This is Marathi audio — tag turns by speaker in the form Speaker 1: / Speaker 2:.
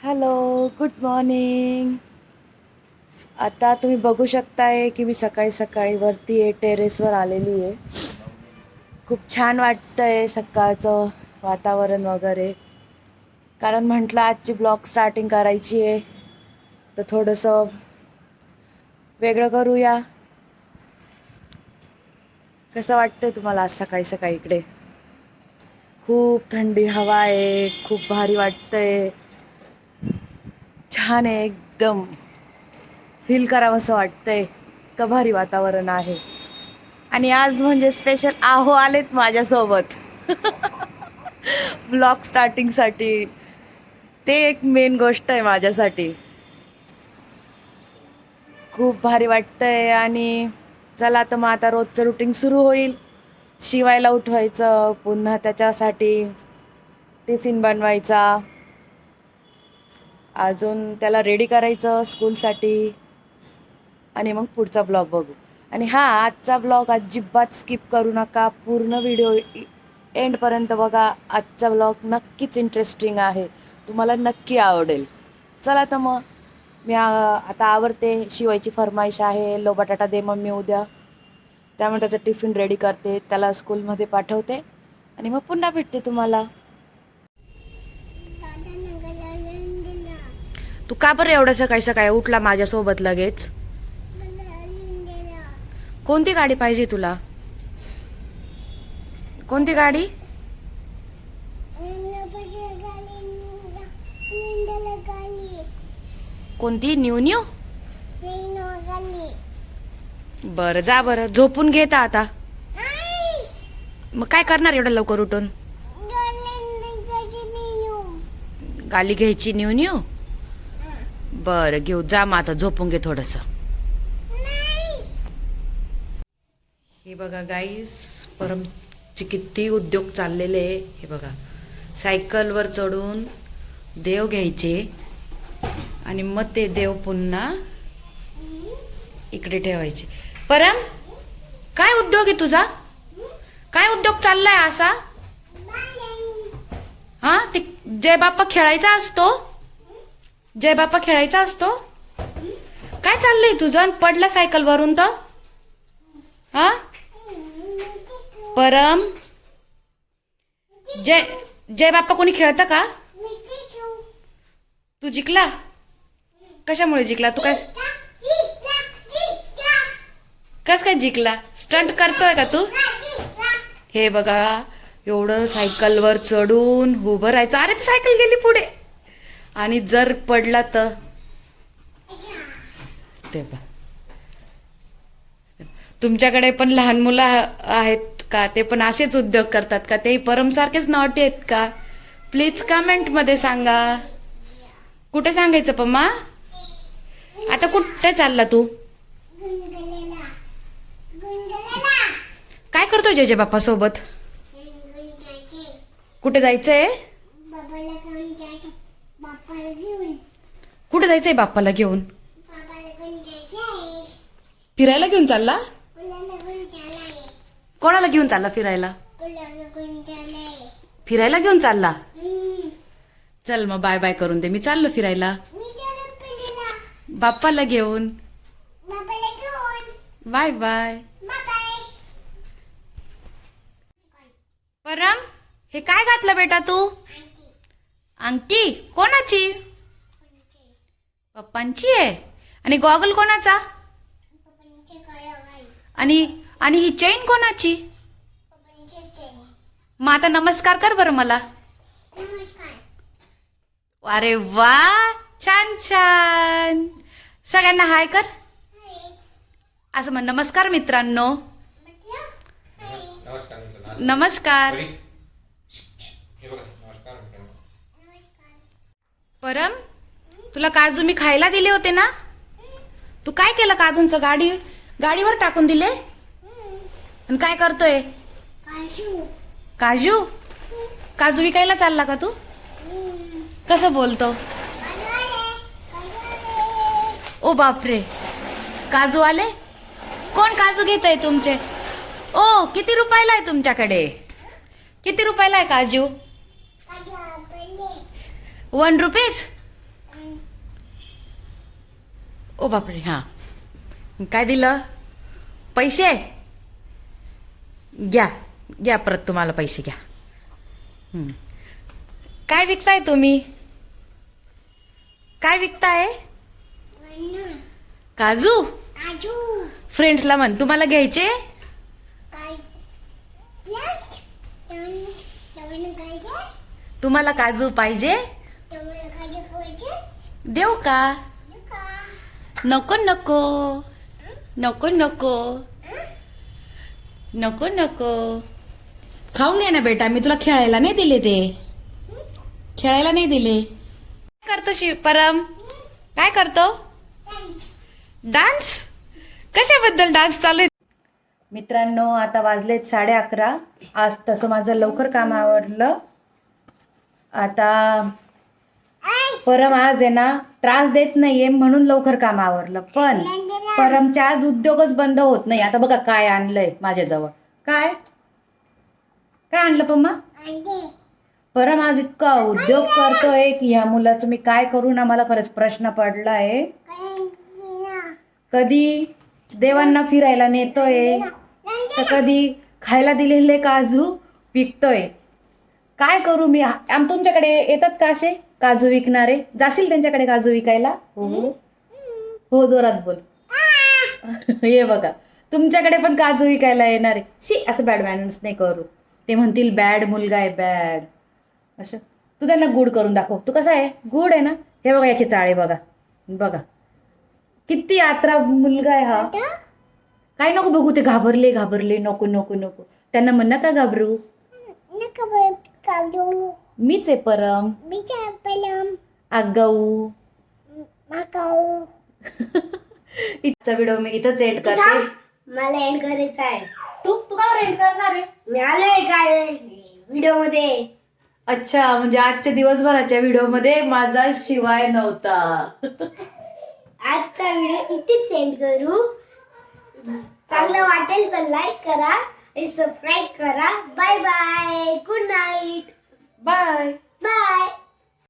Speaker 1: हॅलो गुड मॉर्निंग आता तुम्ही बघू शकताय की मी सकाळी सकाळी वरती आहे टेरेसवर आलेली आहे. खूप छान वाटतंय सकाळचं वातावरण वगैरे. कारण म्हटलं आजची ब्लॉग स्टार्टिंग करायची आहे. तर थोडंसं वेगळं करूया. कसं वाटतंय तुम्हाला आज सकाळी सकाळी इकडे? खूप थंडी हवा आहे खूप भारी वाटतंय. छान आहे एकदम फील करावंसं वाटतंय. का भारी वातावरण आहे. आणि आज म्हणजे स्पेशल आहो आलेत माझ्यासोबत. ब्लॉग स्टार्टिंगसाठी ते एक मेन गोष्ट आहे माझ्यासाठी. खूप भारी वाटतंय आणि चला तर मग आता रोजचं रुटीन सुरू होईल. शिवायला उठवायचं पुन्हा त्याच्यासाठी टिफिन बनवायचा. अजून त्याला रेडी करायचं स्कूलसाठी आणि मग पुढचा ब्लॉग बघू. आणि हा आजचा ब्लॉग अजिबात स्किप करू नका. पूर्ण व्हिडिओ एंडपर्यंत बघा. आजचा ब्लॉग नक्कीच इंटरेस्टिंग आहे. तुम्हाला नक्की आवडेल. चला तर मग. मी आता आवडते शिवायची फरमाईश आहे. लो बटाटा दे मम्मी उद्या. त्यामुळे त्याचं टिफिन रेडी करते. त्याला स्कूलमध्ये पाठवते. आणि मग पुन्हा भेटते तुम्हाला. तू का बरं एवढं सकाळी सकाळी उठला माझ्यासोबत लगेच? कोणती गाडी पाहिजे तुला? कोणती गाडी? कोणती? New new? बरं जा बरं. झोपून घेता आता. मग काय करणार एवढं लवकर उठून? गाली घ्यायची न्यू न्यू? बरं घेऊ जा मग आता झोपून घे थोडस. हे बघा गाईस परमचे किती उद्योग चाललेले हे बघा सायकलवर चढून देव घ्यायचे आणि मग ते देव पुन्हा इकडे ठेवायचे. परम काय उद्योग आहे तुझा? काय उद्योग चाललाय असा? हा ते जय बाप्पा खेळायचा असतो? जय बाप्पा खेळायचा असतो? काय चाललंय तुझं? पडलं सायकल वरून तर? हा? परम? जय जय बाप्पा कोणी खेळतं का? तू जिंकला? कशामुळे जिंकला? तू काय कस काय जिंकला? स्टंट करतोय का तू? हे बघा एवढं सायकलवर चढून उभं राहायचं. अरे ती सायकल गेली पुढे. आणि जर पडला तर? ते बघ तुमच्याकडे पण लहान मुलं आहेत का? ते पण असेच उद्योग करतात का? ते परमसारखेच नॉटी आहेत का? प्लीज कमेंटमध्ये सांगा. कुठे सांगायचं पम्मा? आता कुठे चालला तू? काय करतो जय जय बाप्पा सोबत कुठे जायचंय
Speaker 2: बाबाला घेऊन जायचं बाप्पाला घेऊन
Speaker 1: कुठे जायचंय बाप्पाला घेऊन? फिरायला घेऊन चालला? कोणाला घेऊन चालला फिरायला? फिरायला घेऊन चालला. चल मग बाय बाय करून दे. मी चाललो फिरायला. बाप्पाला घेऊन. Bye bye.
Speaker 2: बाय
Speaker 1: परम हे काय घातलं बेटा तू? अंगठी कोणाची? पप्पांची आहे. आणि गॉगल कोणाचा? आणि आणि ही चेन कोणाची? मग आता नमस्कार कर बरं मला.
Speaker 2: नमस्कार
Speaker 1: अरे वा छान छान. सगळ्यांना हाय कर.
Speaker 2: हाय
Speaker 1: असं म्हण नमस्कार मित्रांनो
Speaker 3: नमस्कार बरी? हे बघा नमस्कार मित्रांनो
Speaker 2: नमस्कार
Speaker 1: परम तुला काजू मी खायला दिले होते ना? तू काय केलं काजूंच? गाडी गाडीवर टाकून दिले? आणि काय करतोय?
Speaker 2: काजू?
Speaker 1: काजू विकायला चालला का तू? कसं बोलतो? ओ बापरे. काजू आले? कोण काजू घेत आहे तुमचे? ओ किती रुपयाला आहे तुमच्याकडे? किती रुपयाला आहे काजू
Speaker 2: काजू?
Speaker 1: वन रुपीज ओ बापरे हां. काय दिलं? पैसे? घ्या घ्या परत तुम्हाला पैसे घ्या. काय विकताय तुम्ही? काय विकताय? काजू?
Speaker 2: काजू.
Speaker 1: फ्रेंड्सला म्हण तुम्हाला घ्यायचे? तुम्हाला काजू पाहिजे? देऊ का? नको नको. नको नको. नको नको. खाऊन घे ना बेटा मी तुला खेळायला नाही दिले ते. खेळायला नाही दिले. काय करतो शिव परम? काय करतो? डान्स? कशाबद्दल डान्स चालू आहे? मित्रांनो आता वाजलेत साडे अकरा. आज तसं माझं लवकर काम आवडलं आता परम आज आहे ना त्रास देत नाहीये म्हणून लवकर काम आवरलं. पण परमच्या आज उद्योगच बंद होत नाही. आता बघा काय आणलंय माझ्याजवळ. काय? काय आणलं पम्मा? परम आज इतका उद्योग करतोय की ह्या मुलाचं मी काय करू ना मला खरंच प्रश्न पडलाय. कधी देवांना फिरायला नेतोय? तर कधी खायला दिलेले काजू विकतोय? काय करू मी? आम तुमच्याकडे येतात का असे? काजू विकणारे. जाशील त्यांच्याकडे काजू विकायला? हो. हो जोरात बोल. हे बघा तुमच्याकडे पण काजू विकायला येणार आहे. शी असं बॅड मॅनर्स नाही करू. ते म्हणतील बॅड मुलगा आहे बॅड असं. तू त्यांना गुड करून दाखव. तू कसा आहे? गुड आहे ना? हे बघा याचे चाळे बघा. बघा. किती यात्रा मुलगा आहे हा. काय नको बघू ते घाबरले घाबरले. नको नको नको. त्यांना म्हण नका घाबरू. मीच आहे परम.
Speaker 2: बिचा पलम
Speaker 1: आगाऊ.
Speaker 2: माकाऊ
Speaker 1: इथचा व्हिडिओ मी इथंच एंड करते.
Speaker 2: मला एंड करायचा आहे.
Speaker 1: तू तू का एंड करणार आहे?
Speaker 2: मी आलोय काय व्हिडिओमध्ये?
Speaker 1: अच्छा म्हणजे आजच्या दिवसभराच्या व्हिडिओ माझा शिवाय नव्हता.
Speaker 2: आजचा व्हिडिओ इथेच सेंड करू. चांगलं वाटेल तर लाईक करा आणि सबस्क्राईब करा. Bye bye good night
Speaker 1: bye
Speaker 2: bye